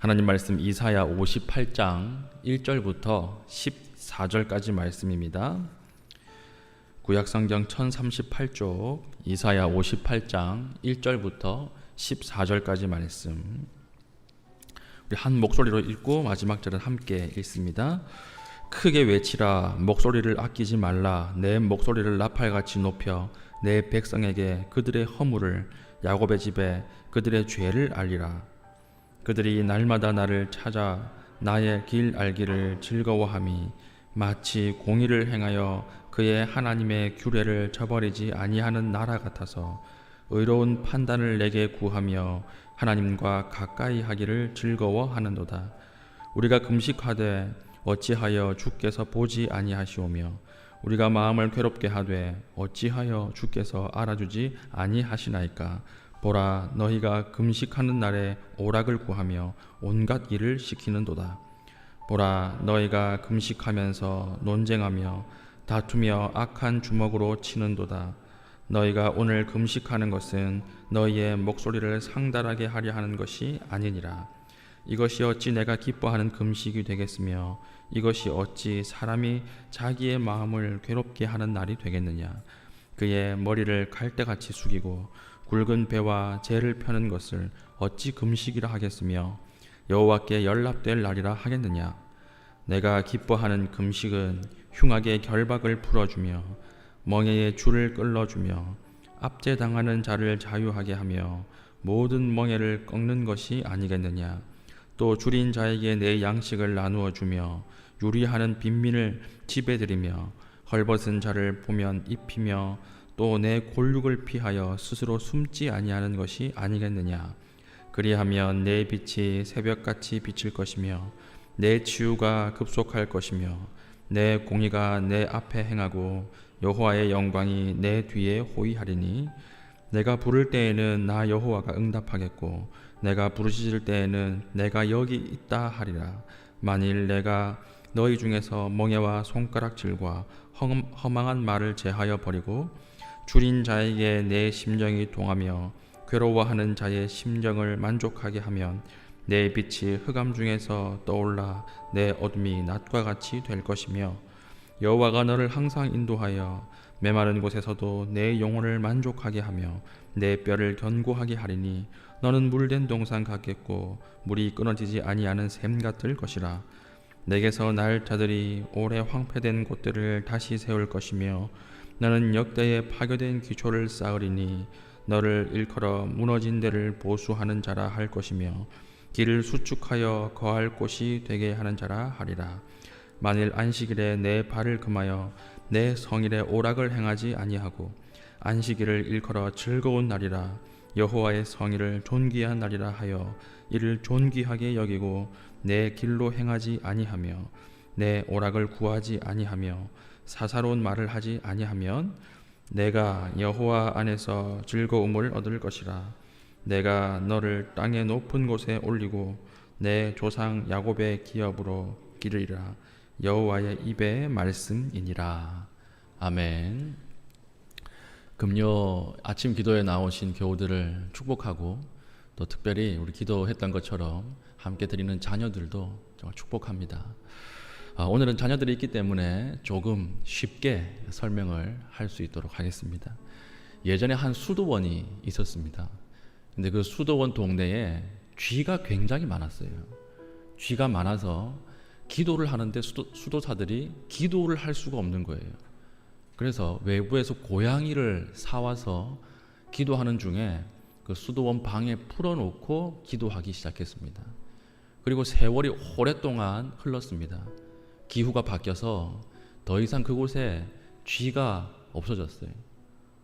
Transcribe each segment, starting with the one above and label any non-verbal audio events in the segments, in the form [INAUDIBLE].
하나님 말씀 이사야 58장 1절부터 14절까지 말씀입니다. 구약 성경 1038쪽 이사야 58장 1절부터 14절까지 말씀. 우리 한 목소리로 읽고 마지막 절은 함께 읽습니다. 크게 외치라 목소리를 아끼지 말라 내 목소리를 나팔같이 높여 내 백성에게 그들의 허물을 야곱의 집에 그들의 죄를 알리라 그들이 날마다 나를 찾아 나의 길 알기를 즐거워함이 마치 공의를 행하여 그의 하나님의 규례를 저버리지 아니하는 나라 같아서 의로운 판단을 내게 구하며 하나님과 가까이 하기를 즐거워하는도다. 우리가 금식하되 어찌하여 주께서 보지 아니하시오며 우리가 마음을 괴롭게 하되 어찌하여 주께서 알아주지 아니하시나이까 보라 너희가 금식하는 날에 오락을 구하며 온갖 일을 시키는도다. 보라 너희가 금식하면서 논쟁하며 다투며 악한 주먹으로 치는도다. 너희가 오늘 금식하는 것은 너희의 목소리를 상달하게 하려 하는 것이 아니니라. 이것이 어찌 내가 기뻐하는 금식이 되겠으며 이것이 어찌 사람이 자기의 마음을 괴롭게 하는 날이 되겠느냐? 그의 머리를 갈대같이 숙이고 굵은 배와 재를 펴는 것을 어찌 금식이라 하겠으며 여호와께 연락될 날이라 하겠느냐? 내가 기뻐하는 금식은 흉악의 결박을 풀어주며 멍에의 줄을 끌어주며 압제당하는 자를 자유하게 하며 모든 멍에를 꺾는 것이 아니겠느냐? 또 줄인 자에게 내 양식을 나누어 주며 유리하는 빈민을 들이며 헐벗은 자를 보면 입히며 또 내 골육을 피하여 스스로 숨지 아니하는 것이 아니겠느냐? 그리하면 내 빛이 새벽같이 비칠 것이며 내 치유가 급속할 것이며 내 공의가 내 앞에 행하고 여호와의 영광이 내 뒤에 호위하리니 내가 부를 때에는 나 여호와가 응답하겠고 내가 부르짖을 때에는 내가 여기 있다 하리라. 만일 내가 너희 중에서 멍에와 손가락질과 험, 허망한 말을 제하여 버리고 줄인 자에게 내 심정이 동하며 괴로워하는 자의 심정을 만족하게 하면 내 빛이 흑암 중에서 떠올라 내 어둠이 낮과 같이 될 것이며 여호와가 너를 항상 인도하여 메마른 곳에서도 내 영혼을 만족하게 하며 내 뼈를 견고하게 하리니 너는 물된 동산 같겠고 물이 끊어지지 아니하는 샘 같을 것이라. 내게서 날 자들이 오래 황폐된 곳들을 다시 세울 것이며 너는 역대에 파괴된 기초를 쌓으리니 너를 일컬어 무너진 데를 보수하는 자라 할 것이며 길을 수축하여 거할 곳이 되게 하는 자라 하리라. 만일 안식일에 내 발을 금하여 내 성일에 오락을 행하지 아니하고 안식일을 일컬어 즐거운 날이라 여호와의 성일을 존귀한 날이라 하여 이를 존귀하게 여기고 내 길로 행하지 아니하며 내 오락을 구하지 아니하며 사사로운 말을 하지 아니하면 내가 여호와 안에서 즐거움을 얻을 것이라 내가 너를 땅의 높은 곳에 올리고 내 조상 야곱의 기업으로 기르리라 여호와의 입의 말씀이니라 아멘. 금요 아침 기도에 나오신 교우들을 축복하고 또 특별히 우리 기도했던 것처럼 함께 드리는 자녀들도 정말 축복합니다. 아, 오늘은 자녀들이 있기 때문에 조금 쉽게 설명을 할 수 있도록 하겠습니다. 예전에 한 수도원이 있었습니다. 근데 그 수도원 동네에 쥐가 굉장히 많았어요. 쥐가 많아서 기도를 하는데 수도, 수도사들이 기도를 할 수가 없는 거예요. 그래서 외부에서 고양이를 사와서 기도하는 중에 그 수도원 방에 풀어놓고 기도하기 시작했습니다. 그리고 세월이 오랫동안 흘렀습니다. 기후가 바뀌어서 더 이상 그곳에 쥐가 없어졌어요.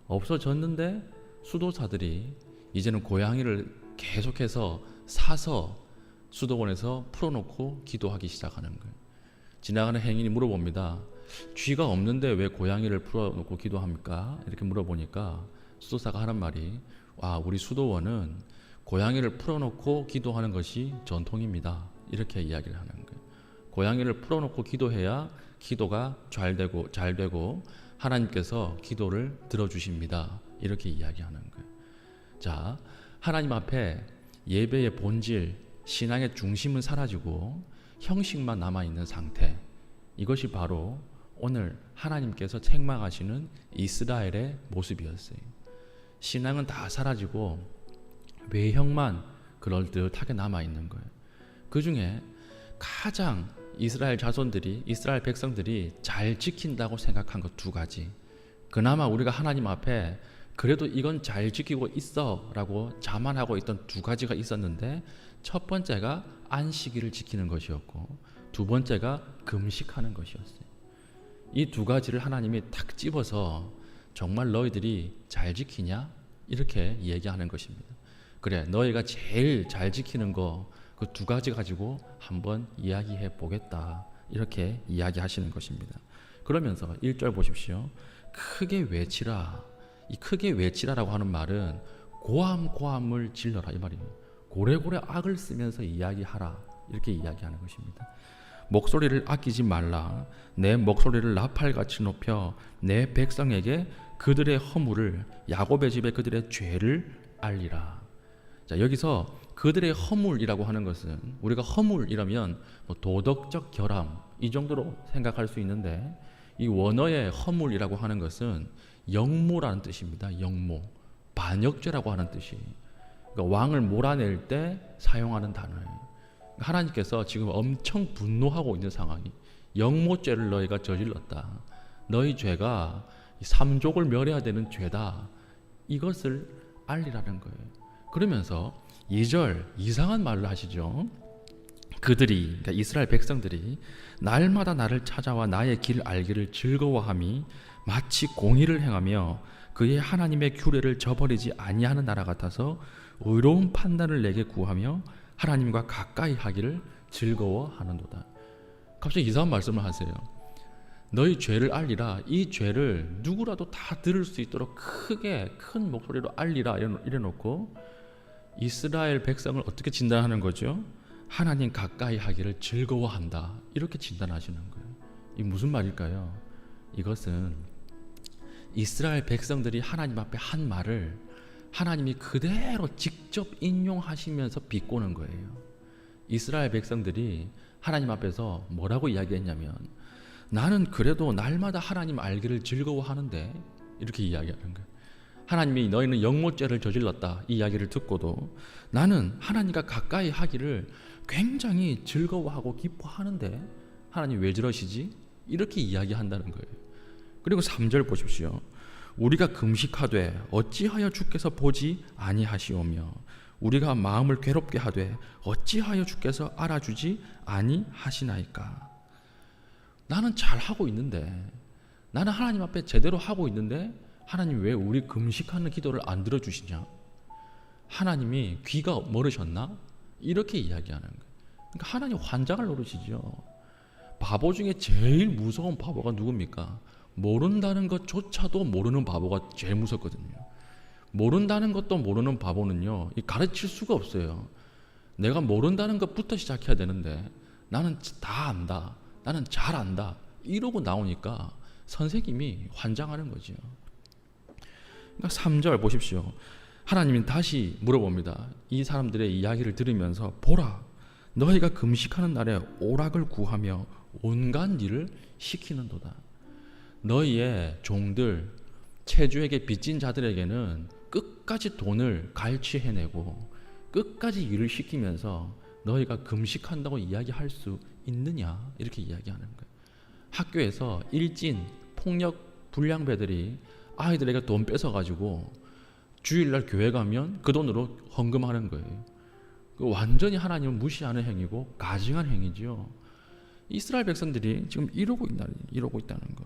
없어졌는데 수도사들이 이제는 고양이를 계속해서 사서 수도원에서 풀어놓고 기도하기 시작하는 거예요. 지나가는 행인이 물어봅니다. 쥐가 없는데 왜 고양이를 풀어놓고 기도합니까? 이렇게 물어보니까 수도사가 하는 말이 와 우리 수도원은 고양이를 풀어놓고 기도하는 것이 전통입니다. 이렇게 이야기를 하는 거예요. 고양이를 풀어놓고 기도해야 기도가 잘 되고 잘 되고 하나님께서 기도를 들어주십니다. 이렇게 이야기하는 거예요. 자 하나님 앞에 예배의 본질 신앙의 중심은 사라지고 형식만 남아 있는 상태. 이것이 바로 오늘 하나님께서 책망하시는 이스라엘의 모습이었어요. 신앙은 다 사라지고 외형만 그럴듯하게 남아 있는 거예요. 그 중에 가장 이스라엘 자손들이 이스라엘 백성들이 잘 지킨다고 생각한 것 두 가지. 그나마 우리가 하나님 앞에 그래도 이건 잘 지키고 있어라고 자만하고 있던 두 가지가 있었는데 첫 번째가 안식일을 지키는 것이었고 두 번째가 금식하는 것이었어요. 이 두 가지를 하나님이 탁 집어서 정말 너희들이 잘 지키냐 이렇게 얘기하는 것입니다. 그래 너희가 제일 잘 지키는 거 그 두 가지 가지고 한번 이야기해 보겠다 이렇게 이야기하시는 것입니다. 그러면서 1절 보십시오. 크게 외치라. 이 크게 외치라라고 하는 말은 고함 고함을 질러라 이 말이에요. 고래고래 악을 쓰면서 이야기하라 이렇게 이야기하는 것입니다. 목소리를 아끼지 말라. 내 목소리를 나팔같이 높여 내 백성에게 그들의 허물을 야곱의 집에 그들의 죄를 알리라. 자 여기서 그들의 허물이라고 하는 것은 우리가 허물이라면 뭐 도덕적 결함 이 정도로 생각할 수 있는데 이 원어의 허물이라고 하는 것은 영모라는 뜻입니다. 영모 반역죄라고 하는 뜻이 그러니까 왕을 몰아낼 때 사용하는 단어예요. 하나님께서 지금 엄청 분노하고 있는 상황이 영모죄를 너희가 저질렀다. 너희 죄가 삼족을 멸해야 되는 죄다. 이것을 알리라는 거예요. 그러면서 2절 이상한 말을 하시죠. 그들이 그러니까 이스라엘 백성들이 날마다 나를 찾아와 나의 길 알기를 즐거워함이 마치 공의를 행하며 그의 하나님의 규례를 저버리지 아니하는 나라 같아서 의로운 판단을 내게 구하며 하나님과 가까이 하기를 즐거워하는도다. 갑자기 이상한 말씀을 하세요. 너희 죄를 알리라. 이 죄를 누구라도 다 들을 수 있도록 크게 큰 목소리로 알리라 이래 놓고 이스라엘 백성을 어떻게 진단하는 거죠? 하나님 가까이 하기를 즐거워한다. 이렇게 진단하시는 거예요. 이 무슨 말일까요? 이것은 이스라엘 백성들이 하나님 앞에 한 말을 하나님이 그대로 직접 인용하시면서 비꼬는 거예요. 이스라엘 백성들이 하나님 앞에서 뭐라고 이야기했냐면 나는 그래도 날마다 하나님 알기를 즐거워하는데 이렇게 이야기하는 거예요. 하나님이 너희는 영모죄를 저질렀다 이 이야기를 듣고도 나는 하나님과 가까이 하기를 굉장히 즐거워하고 기뻐하는데 하나님 왜 저러시지? 이렇게 이야기한다는 거예요. 그리고 3절 보십시오. 우리가 금식하되 어찌하여 주께서 보지 아니하시오며 우리가 마음을 괴롭게 하되 어찌하여 주께서 알아주지 아니하시나이까. 나는 잘 하고 있는데 나는 하나님 앞에 제대로 하고 있는데 하나님 왜 우리 금식하는 기도를 안 들어주시냐? 하나님이 귀가 멀으셨나? 이렇게 이야기하는 거예요. 그러니까 하나님 환장을 노리시죠. 바보 중에 제일 무서운 바보가 누굽니까? 모른다는 것조차도 모르는 바보가 제일 무섭거든요. 모른다는 것도 모르는 바보는요, 가르칠 수가 없어요. 내가 모른다는 것부터 시작해야 되는데 나는 다 안다. 나는 잘 안다. 이러고 나오니까 선생님이 환장하는 거죠. 그러니까 3절 보십시오. 하나님이 다시 물어봅니다. 이 사람들의 이야기를 들으면서 보라 너희가 금식하는 날에 오락을 구하며 온갖 일을 시키는도다. 너희의 종들 체주에게 빚진 자들에게는 끝까지 돈을 갈취해내고 끝까지 일을 시키면서 너희가 금식한다고 이야기할 수 있느냐 이렇게 이야기하는 거예요. 학교에서 일진 폭력 불량배들이 아이들에게 돈 뺏어 가지고 주일날 교회 가면 그 돈으로 헌금하는 거예요. 그 완전히 하나님을 무시하는 행위고 가증한 행위죠. 이스라엘 백성들이 지금 이러고 있다, 이러고 있다는 거.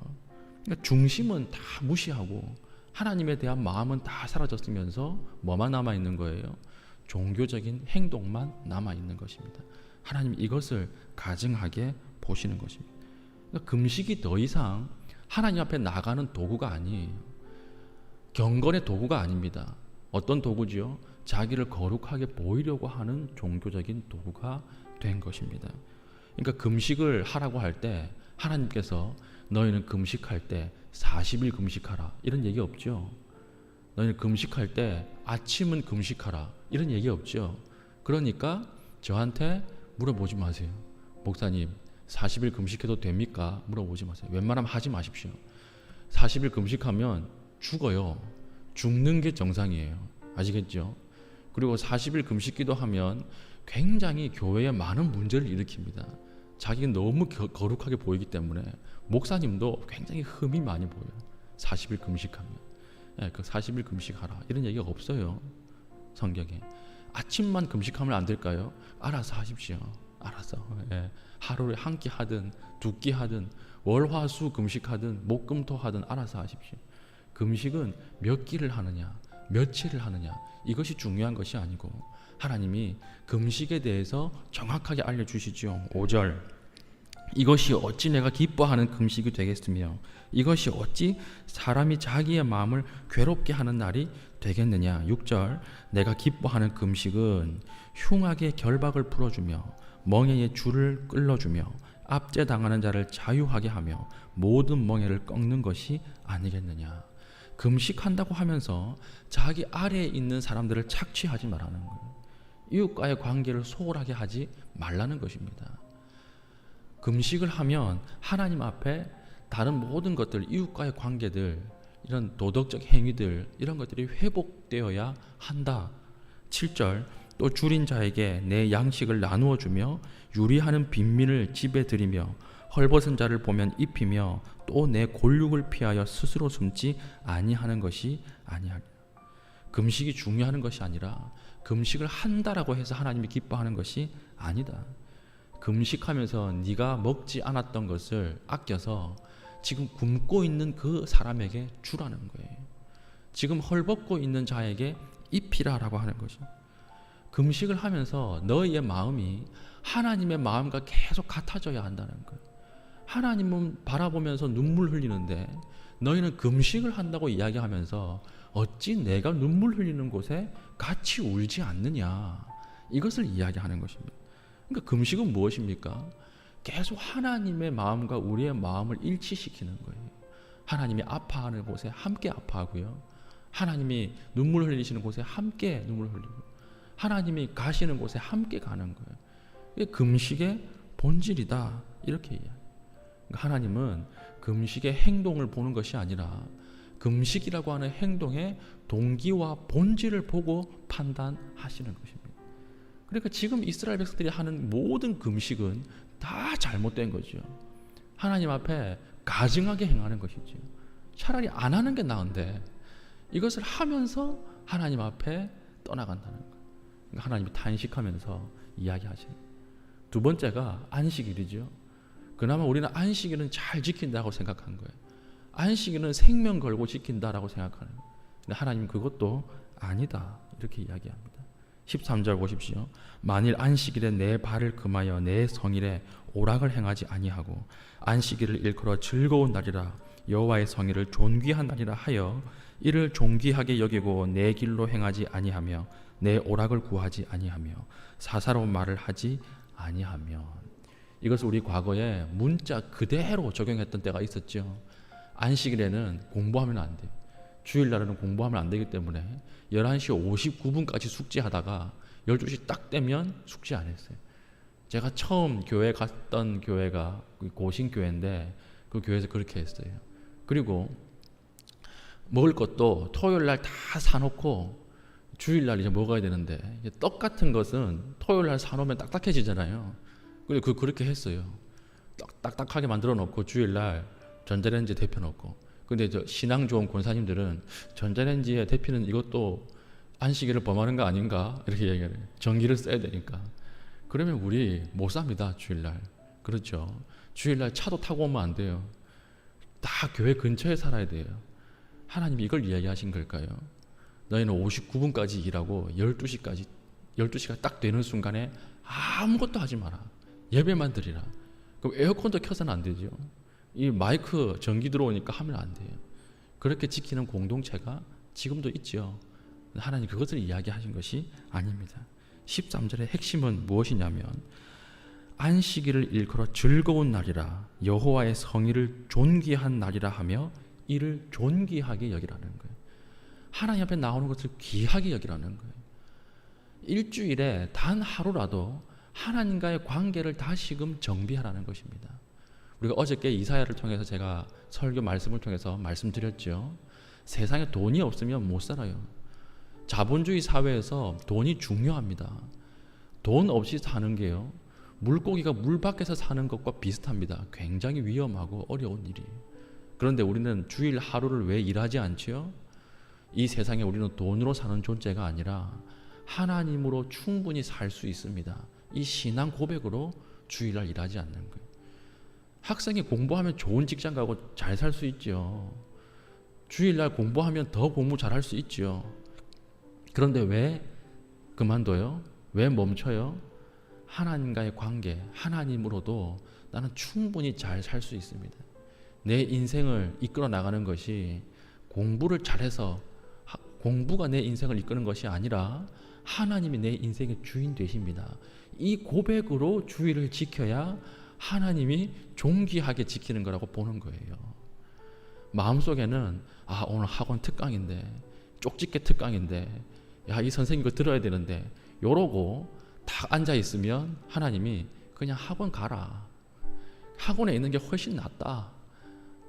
그러니까 중심은 다 무시하고 하나님에 대한 마음은 다 사라졌으면서 뭐만 남아 있는 거예요? 종교적인 행동만 남아 있는 것입니다. 하나님 이것을 가증하게 보시는 것입니다. 그러니까 금식이 더 이상 하나님 앞에 나가는 도구가 아니에요. 경건의 도구가 아닙니다. 어떤 도구지요? 자기를 거룩하게 보이려고 하는 종교적인 도구가 된 것입니다. 그러니까 금식을 하라고 할 때 하나님께서 너희는 금식할 때 40일 금식하라 이런 얘기 없죠. 너희는 금식할 때 아침은 금식하라 이런 얘기 없죠. 그러니까 저한테 물어보지 마세요. 목사님, 40일 금식해도 됩니까? 물어보지 마세요. 웬만하면 하지 마십시오. 40일 금식하면 죽어요. 죽는 게 정상이에요. 아시겠죠? 그리고 40일 금식 기도 하면 굉장히 교회에 많은 문제를 일으킵니다. 자기가 너무 겨- 거룩하게 보이기 때문에 목사님도 굉장히 흠이 많이 보여요. 40일 금식하면. 예, 그 40일 금식하라. 이런 얘기가 없어요. 성경에. 아침만 금식하면 안 될까요? 알아서 하십시오. 알아서. 예. 하루에 한 끼 하든 두 끼 하든 월화수 금식하든 목금토 하든 알아서 하십시오. 금식은 몇 끼를 하느냐, 며칠을 하느냐 이것이 중요한 것이 아니고 하나님이 금식에 대해서 정확하게 알려 주시죠. 5절. 이것이 어찌 내가 기뻐하는 금식이 되겠으며 이것이 어찌 사람이 자기의 마음을 괴롭게 하는 날이 되겠느냐. 6절. 내가 기뻐하는 금식은 흉악의 결박을 풀어주며 멍에의 줄을 끌어주며 압제 당하는 자를 자유하게 하며 모든 멍에를 꺾는 것이 아니겠느냐 금식한다고 하면서 자기 아래에 있는 사람들을 착취하지 말라는 거예요 이웃과의 관계를 소홀하게 하지 말라는 것입니다 금식을 하면 하나님 앞에 다른 모든 것들 이웃과의 관계들 이런 도덕적 행위들 이런 것들이 회복되어야 한다. 7절 또 줄인 자에게 내 양식을 나누어 주며 유리하는 빈민을 집에 들이며 헐벗은 자를 보면 입히며 또 내 골육을 피하여 스스로 숨지 아니하는 것이 아니하리라. 금식이 중요한 것이 아니라 금식을 한다라고 해서 하나님이 기뻐하는 것이 아니다. 금식하면서 네가 먹지 않았던 것을 아껴서 지금 굶고 있는 그 사람에게 주라는 거예요. 지금 헐벗고 있는 자에게 입히라라고 하는 거죠. 금식을 하면서 너희의 마음이 하나님의 마음과 계속 같아져야 한다는 거예요. 하나님은 바라보면서 눈물 흘리는데 너희는 금식을 한다고 이야기하면서 어찌 내가 눈물 흘리는 곳에 같이 울지 않느냐 이것을 이야기하는 것입니다. 그러니까 금식은 무엇입니까? 계속 하나님의 마음과 우리의 마음을 일치시키는 거예요. 하나님이 아파하는 곳에 함께 아파하고요. 하나님이 눈물 흘리시는 곳에 함께 눈물 흘리고 하나님이 가시는 곳에 함께 가는 거예요. 이게 금식의 본질이다. 이렇게 이야기. 그러니까 하나님은 금식의 행동을 보는 것이 아니라 금식이라고 하는 행동의 동기와 본질을 보고 판단하시는 것입니다. 그러니까 지금 이스라엘 백성들이 하는 모든 금식은 다 잘못된 거죠. 하나님 앞에 가증하게 행하는 것이죠. 차라리 안 하는 게 나은데 이것을 하면서 하나님 앞에 떠나간다는 거예요. 그러니까 하나님이 탄식하면서 이야기하시는. 두 번째가 안식일이죠. 그나마 우리는 안식일은 잘 지킨다고 생각한 거예요. 안식일은 생명 걸고 지킨다라고 생각하는 거예요. 근데 하나님 그것도 아니다. 이렇게 이야기합니다. 13절 보십시오. 만일 안식일에 내 발을 금하여 내 성일에 오락을 행하지 아니하고 안식일을 일컬어 즐거운 날이라 여호와의 성일을 존귀한 날이라 하여 이를 존귀하게 여기고 내 길로 행하지 아니하며 내 오락을 구하지 아니하며 사사로운 말을 하지 아니하면 이것을 우리 과거에 문자 그대로 적용했던 때가 있었죠. 안식일에는 공부하면 안 돼요. 주일날에는 공부하면 안 되기 때문에 11시 59분까지 숙제하다가 12시 딱 되면 숙제 안 했어요. 제가 처음 교회 갔던 교회가 고신교회인데 그 교회에서 그렇게 했어요. 그리고 먹을 것도 토요일 날 다 사놓고 주일 날 이제 먹어야 되는데 떡 같은 것은 토요일 날 사놓으면 딱딱해지잖아요. 그래서 그 그렇게 했어요. 딱, 딱딱하게 만들어 놓고 주일 날 전자레인지 데펴 놓고. 근데 저 신앙 좋은 권사님들은 전자레인지에 데피는 이것도 안식일을 범하는 거 아닌가 이렇게 얘기를 해요. 전기를 써야 되니까. 그러면 우리 못 삽니다 주일날. 그렇죠. 주일날 차도 타고 오면 안 돼요. 다 교회 근처에 살아야 돼요. 하나님이 이걸 이야기하신 걸까요? 너희는 59분까지 일하고 12시까지 12시가 딱 되는 순간에 아무것도 하지 마라. 예배만 드리라. 그럼 에어컨도 켜서는 안 되죠. 이 마이크 전기 들어오니까 하면 안 돼요. 그렇게 지키는 공동체가 지금도 있죠. 하나님 그것을 이야기하신 것이 아닙니다. 13절의 핵심은 무엇이냐면 안식일을 일컬어 즐거운 날이라 여호와의 성의를 존귀한 날이라 하며 이를 존귀하게 여기라는 거예요. 하나님 앞에 나오는 것을 귀하게 여기라는 거예요. 일주일에 단 하루라도 하나님과의 관계를 다시금 정비하라는 것입니다. 우리가 어저께 이사야를 통해서 제가 설교 말씀을 통해서 말씀드렸죠. 세상에 돈이 없으면 못 살아요. 자본주의 사회에서 돈이 중요합니다. 돈 없이 사는 게요. 물고기가 물 밖에서 사는 것과 비슷합니다. 굉장히 위험하고 어려운 일이. 그런데 우리는 주일 하루를 왜 일하지 않지요? 이 세상에 우리는 돈으로 사는 존재가 아니라 하나님으로 충분히 살 수 있습니다. 이 신앙 고백으로 주일날 일하지 않는 거예요. 학생이 공부하면 좋은 직장 가고 잘 살 수 있죠. 주일날 공부하면 더 공부 잘 할 수 있죠. 그런데 왜 그만둬요? 왜 멈춰요? 하나님과의 관계, 하나님으로도 나는 충분히 잘 살 수 있습니다. 내 인생을 이끌어 나가는 것이 공부를 잘해서 하- 공부가 내 인생을 이끄는 것이 아니라 하나님이 내 인생의 주인 되십니다. 이 고백으로 주의를 지켜야 하나님이 존귀하게 지키는 거라고 보는 거예요. 마음속에는 아 오늘 학원 특강인데 쪽집게 특강인데 야 이 선생님 이거 들어야 되는데 요러고 딱 앉아 있으면 하나님이 그냥 학원 가라. 학원에 있는 게 훨씬 낫다.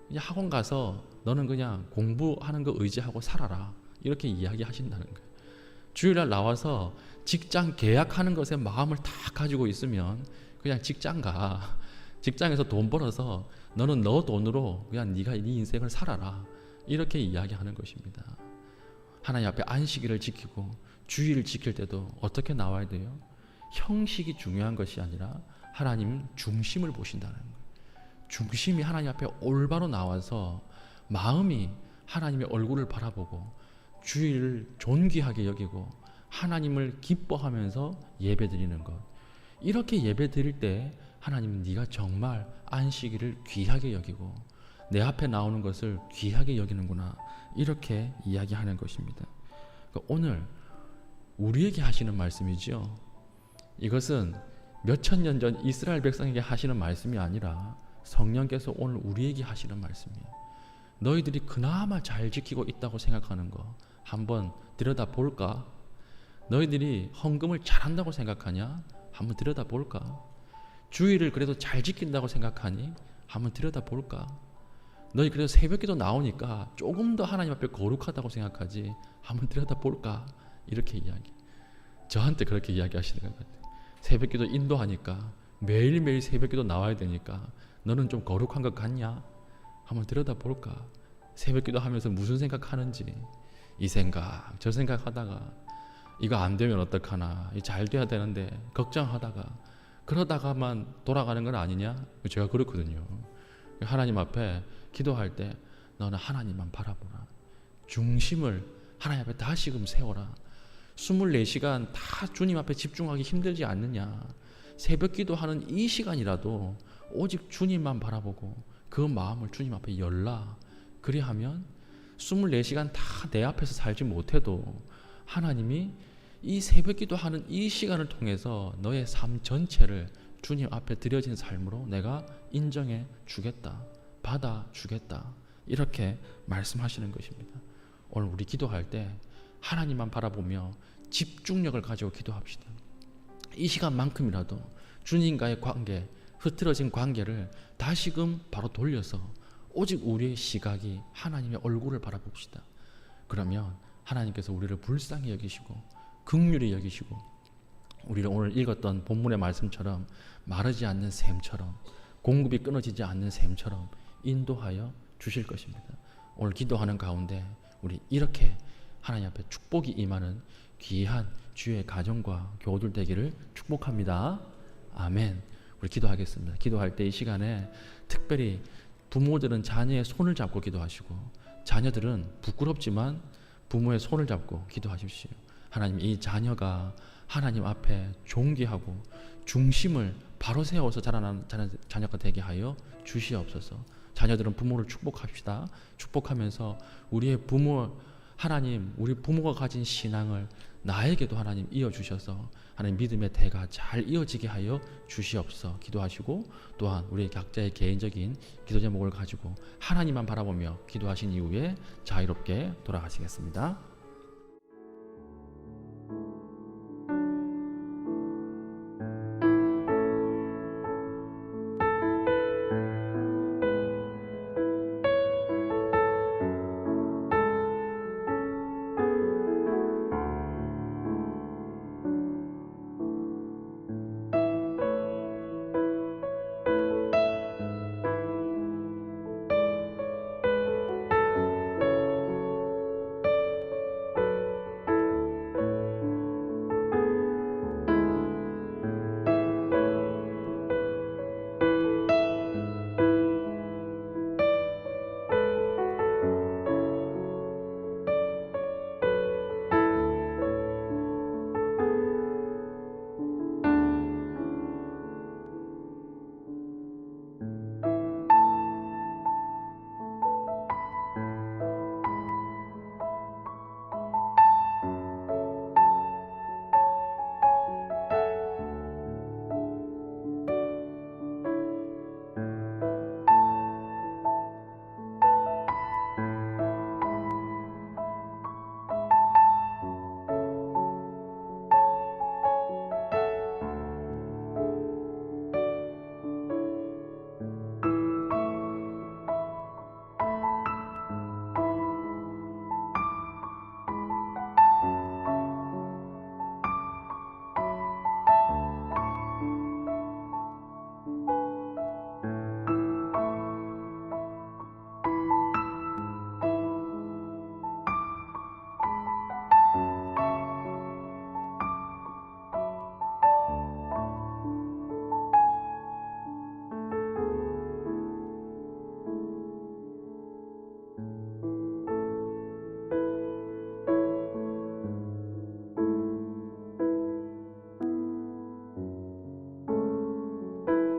그냥 학원 가서 너는 그냥 공부하는 거 의지하고 살아라. 이렇게 이야기하신다는 거예요. 주일날 나와서 직장 계약하는 것에 마음을 다 가지고 있으면 그냥 직장 가. [LAUGHS] 직장에서 돈 벌어서 너는 너 돈으로 그냥 네가 네 인생을 살아라. 이렇게 이야기하는 것입니다. 하나님 앞에 안식일을 지키고 주일을 지킬 때도 어떻게 나와야 돼요? 형식이 중요한 것이 아니라 하나님 중심을 보신다는 거예요. 중심이 하나님 앞에 올바로 나와서 마음이 하나님의 얼굴을 바라보고 주일을 존귀하게 여기고 하나님을 기뻐하면서 예배 드리는 것. 이렇게 예배 드릴 때 하나님은 네가 정말 안식일을 귀하게 여기고 내 앞에 나오는 것을 귀하게 여기는구나. 이렇게 이야기하는 것입니다. 그러니까 오늘 우리에게 하시는 말씀이죠. 이것은 몇천 년 전 이스라엘 백성에게 하시는 말씀이 아니라 성령께서 오늘 우리에게 하시는 말씀이에요. 너희들이 그나마 잘 지키고 있다고 생각하는 거 한번 들여다 볼까? 너희들이 헌금을 잘한다고 생각하냐? 한번 들여다 볼까? 주의를 그래도 잘 지킨다고 생각하니? 한번 들여다 볼까? 너희 그래도 새벽기도 나오니까 조금 더 하나님 앞에 거룩하다고 생각하지? 한번 들여다 볼까? 이렇게 이야기. 저한테 그렇게 이야기하시는 것 같아요. 새벽기도 인도하니까 매일매일 새벽기도 나와야 되니까 너는 좀 거룩한 것 같냐? 한번 들여다 볼까? 새벽기도 하면서 무슨 생각하는지 이 생각 저 생각 하다가 이거 안 되면 어떡하나 이잘 돼야 되는데 걱정하다가 그러다가만 돌아가는 건 아니냐? 제가 그렇거든요. 하나님 앞에 기도할 때 너는 하나님만 바라보라. 중심을 하나님 앞에 다시금 세워라. 24시간 다 주님 앞에 집중하기 힘들지 않느냐. 새벽 기도하는 이 시간이라도 오직 주님만 바라보고 그 마음을 주님 앞에 열라. 그리하면 24시간 다 내 앞에서 살지 못해도 하나님이 이 새벽 기도 하는 이 시간을 통해서 너의 삶 전체를 주님 앞에 드려진 삶으로 내가 인정해 주겠다. 받아 주겠다. 이렇게 말씀하시는 것입니다. 오늘 우리 기도할 때 하나님만 바라보며 집중력을 가지고 기도합시다. 이 시간만큼이라도 주님과의 관계, 흐트러진 관계를 다시금 바로 돌려서 오직 우리의 시각이 하나님의 얼굴을 바라봅시다. 그러면 하나님께서 우리를 불쌍히 여기시고 극률히 여기시고 우리를 오늘 읽었던 본문의 말씀처럼 마르지 않는 샘처럼 공급이 끊어지지 않는 샘처럼 인도하여 주실 것입니다. 오늘 기도하는 가운데 우리 이렇게 하나님 앞에 축복이 임하는 귀한 주의 가정과 교우들 되기를 축복합니다. 아멘. 우리 기도하겠습니다. 기도할 때 이 시간에 특별히 부모들은 자녀의 손을 잡고 기도하시고 자녀들은 부끄럽지만 부모의 손을 잡고 기도하십시오. 하나님 이 자녀가 하나님 앞에 존귀하고 중심을 바로 세워서 자라나는 자녀, 자녀가 되게 하여 주시옵소서. 자녀들은 부모를 축복합시다. 축복하면서 우리의 부모 하나님 우리 부모가 가진 신앙을 나에게도 하나님 이어 주셔서 하나님 믿음의 대가 잘 이어지게 하여 주시옵소서 기도하시고 또한 우리 각자의 개인적인 기도 제목을 가지고 하나님만 바라보며 기도하신 이후에 자유롭게 돌아가시겠습니다.